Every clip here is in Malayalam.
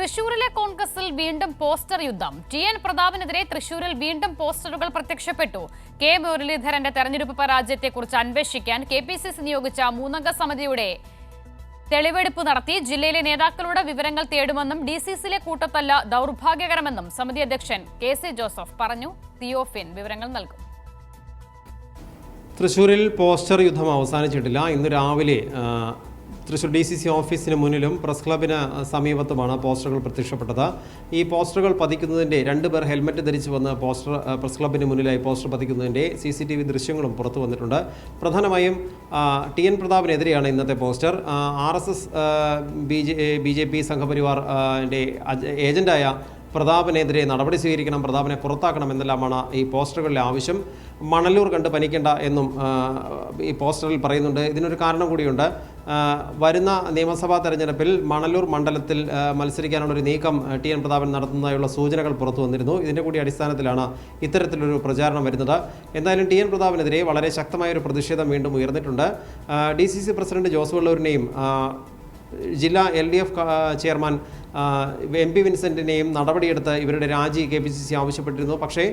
തൃശൂരിലെ കോൺഗ്രസിൽ വീണ്ടും പോസ്റ്റർ യുദ്ധം. ടി എൻ പ്രതാപിനെതിരെ തൃശൂരിൽ വീണ്ടും പോസ്റ്ററുകൾ പ്രത്യക്ഷപ്പെട്ടു. കെ മുരളീധരന്റെ തെരഞ്ഞെടുപ്പ് പരാജയത്തെക്കുറിച്ച് അന്വേഷിക്കാൻ കെ പി സി സി നിയോഗിച്ച മൂന്നംഗ സമിതിയുടെ തെളിവെടുപ്പ് നടത്തി ജില്ലയിലെ നേതാക്കളുടെ വിവരങ്ങൾ തേടുമെന്നും ഡി സി സിയിലെ കൂട്ടത്തല്ല ദൗർഭാഗ്യകരമെന്നും സമിതി അധ്യക്ഷൻ കെ സി ജോസഫ് പറഞ്ഞു. തിയോഫിൻ വിവരങ്ങൾ നൽകും. തൃശൂരിൽ പോസ്റ്റർ യുദ്ധം അവസാനിച്ചിട്ടില്ല. ഇന്ന് രാവിലെ തൃശ്ശൂർ ഡി സി സി ഓഫീസിന് മുന്നിലും പ്രസ് ക്ലബിന് സമീപത്തുമാണ് പോസ്റ്ററുകൾ പ്രത്യക്ഷപ്പെട്ടത്. ഈ പോസ്റ്ററുകൾ പതിക്കുന്നതിന്റെ രണ്ട് പേർ ഹെൽമെറ്റ് ധരിച്ച് വന്ന് പോസ്റ്റർ പ്രസ് ക്ലബിന് മുന്നിലായി പോസ്റ്റർ പതിക്കുന്നതിന്റെ സി സി ടി വി ദൃശ്യങ്ങളും പുറത്തു വന്നിട്ടുണ്ട്. പ്രധാനമായും ടി എൻ പ്രതാപിനെതിരെയാണ് ഇന്നത്തെ poster. R S S B J B J P സംഘപരിവാറിന്റെ ഏജന്റായ പ്രതാപനെതിരെ നടപടി സ്വീകരിക്കണം പ്രതാപനെ പുറത്താക്കണം എന്നെല്ലാമാണ് ഈ പോസ്റ്ററുകളിലെ ആവശ്യം. മണലൂർ കണ്ട് പനിക്കേണ്ട എന്നും ഈ പോസ്റ്ററിൽ പറയുന്നുണ്ട്. ഇതിനൊരു കാരണം കൂടിയുണ്ട്. വരുന്ന നിയമസഭാ തെരഞ്ഞെടുപ്പിൽ മണലൂർ മണ്ഡലത്തിൽ മത്സരിക്കാനുള്ള ഒരു നീക്കം ടി എൻ പ്രതാപൻ നടത്തുന്നതായുള്ള സൂചനകൾ പുറത്തു വന്നിരുന്നു. ഇതിന്റെ കൂടി അടിസ്ഥാനത്തിലാണ് ഇത്തരത്തിലൊരു പ്രചാരണം വരുന്നത്. എന്തായാലും ടി എൻ പ്രതാപനെതിരെ വളരെ ശക്തമായ ഒരു പ്രതിഷേധം വീണ്ടും ഉയർന്നിട്ടുണ്ട്. D C C president Jose വെള്ളൂരിനെയും ജില്ലാ L D F chairman M P വിൻസെന്റിനെയും നടപടിയെടുത്ത് ഇവരുടെ രാജി കെ പി സി സി ആവശ്യപ്പെട്ടിരുന്നു. പക്ഷേ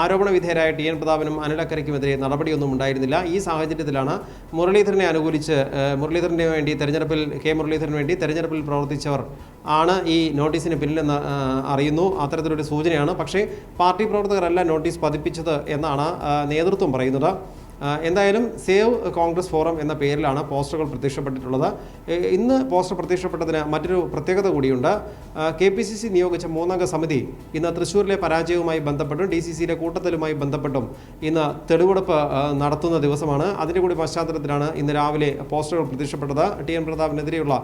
ആരോപണ വിധേയരായ ടി എൻ പ്രതാപനും അനിലക്കരയ്ക്കുമെതിരെ നടപടിയൊന്നും ഉണ്ടായിരുന്നില്ല. ഈ സാഹചര്യത്തിലാണ് മുരളീധരനെ അനുകൂലിച്ച് മുരളീധരന് വേണ്ടി തെരഞ്ഞെടുപ്പിൽ കെ മുരളീധരന് വേണ്ടി തെരഞ്ഞെടുപ്പിൽ പ്രവർത്തിച്ചവർ ആണ് ഈ നോട്ടീസിന് പിന്നിലെന്ന് അറിയുന്നു. അത്തരത്തിലൊരു സൂചനയാണ്. പക്ഷേ പാർട്ടി പ്രവർത്തകരല്ല നോട്ടീസ് പതിപ്പിച്ചത് എന്നാണ് നേതൃത്വം പറയുന്നത്. എന്തായാലും സേവ് കോൺഗ്രസ് ഫോറം എന്ന പേരിലാണ് പോസ്റ്ററുകൾ പ്രത്യക്ഷപ്പെട്ടിട്ടുള്ളത്. ഇന്ന് പോസ്റ്റർ പ്രത്യക്ഷപ്പെട്ടതിന് മറ്റൊരു പ്രത്യേകത കൂടിയുണ്ട്. കെ പി സി സി നിയോഗിച്ച മൂന്നംഗ സമിതി ഇന്ന് തൃശ്ശൂരിലെ പരാജയവുമായി ബന്ധപ്പെട്ടും ഡി സി സിയിലെ കൂട്ടത്തലുമായി ബന്ധപ്പെട്ടും ഇന്ന് തെളിവെടുപ്പ് നടത്തുന്ന ദിവസമാണ്. അതിന്റെ കൂടി പശ്ചാത്തലത്തിലാണ് ഇന്ന് രാവിലെ പോസ്റ്ററുകൾ പ്രത്യക്ഷപ്പെട്ടത്. ടി എൻ പ്രതാപിനെതിരെയുള്ള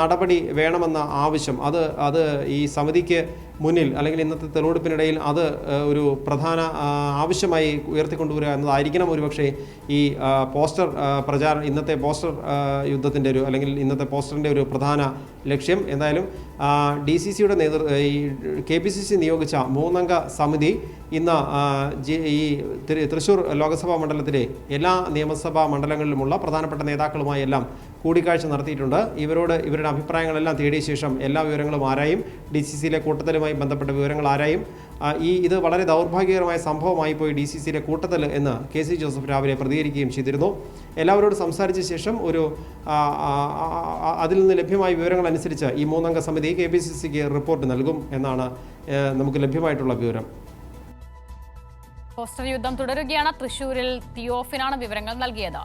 നടപടി വേണമെന്ന ആവശ്യം. അത് അത് ഈ സമിതിക്ക് മുന്നിൽ അല്ലെങ്കിൽ ഇന്നത്തെ തെളിവെടുപ്പിനിടയിൽ അത് ഒരു പ്രധാന ആവശ്യമായി ഉയർത്തിക്കൊണ്ടുവരിക എന്നതായിരിക്കണം ഒരുപക്ഷെ ഈ പോസ്റ്റർ പ്രചാരണം പ്രചാര ഇന്നത്തെ പോസ്റ്റർ യുദ്ധത്തിന്റെ ഒരു അല്ലെങ്കിൽ ഇന്നത്തെ പോസ്റ്ററിന്റെ ഒരു പ്രധാന ലക്ഷ്യം. എന്തായാലും ഡി സി സിയുടെ നേതൃ ഈ കെ പി സി സി നിയോഗിച്ച മൂന്നംഗ സമിതി ഇന്ന് ഈ തൃശ്ശൂർ ലോക്സഭാ മണ്ഡലത്തിലെ എല്ലാ നിയമസഭാ മണ്ഡലങ്ങളിലുമുള്ള പ്രധാനപ്പെട്ട നേതാക്കളുമായി എല്ലാം കൂടിക്കാഴ്ച നടത്തിയിട്ടുണ്ട്. ഇവരോട് ഇവരുടെ അഭിപ്രായങ്ങളെല്ലാം തേടിയ ശേഷം എല്ലാ വിവരങ്ങളും ആരായും ഡി സി സിയിലെ കൂട്ടത്തലുമായി ബന്ധപ്പെട്ട വിവരങ്ങൾ ആരായും ഈ ഇത് വളരെ ദൗർഭാഗ്യകരമായ സംഭവമായി പോയി ഡി സി സിയിലെ കൂട്ടത്തൽ എന്ന് കെ സി ജോസഫ് രാവിലെ പ്രതികരിക്കുകയും ചെയ്തിരുന്നു. എല്ലാവരോട് സംസാരിച്ച ശേഷം ഒരു അതിൽ നിന്ന് ലഭ്യമായ വിവരങ്ങൾ അനുസരിച്ച് ഈ മൂന്നംഗ സമിതി കെ പി സി സിക്ക് റിപ്പോർട്ട് നൽകും എന്നാണ് നമുക്ക് ലഭ്യമായിട്ടുള്ള വിവരം. പോസ്റ്റർ യുദ്ധം തുടരുകയാണ്. തൃശൂരിൽ തിയോഫിനാണ് വിവരങ്ങൾ നൽകിയത്.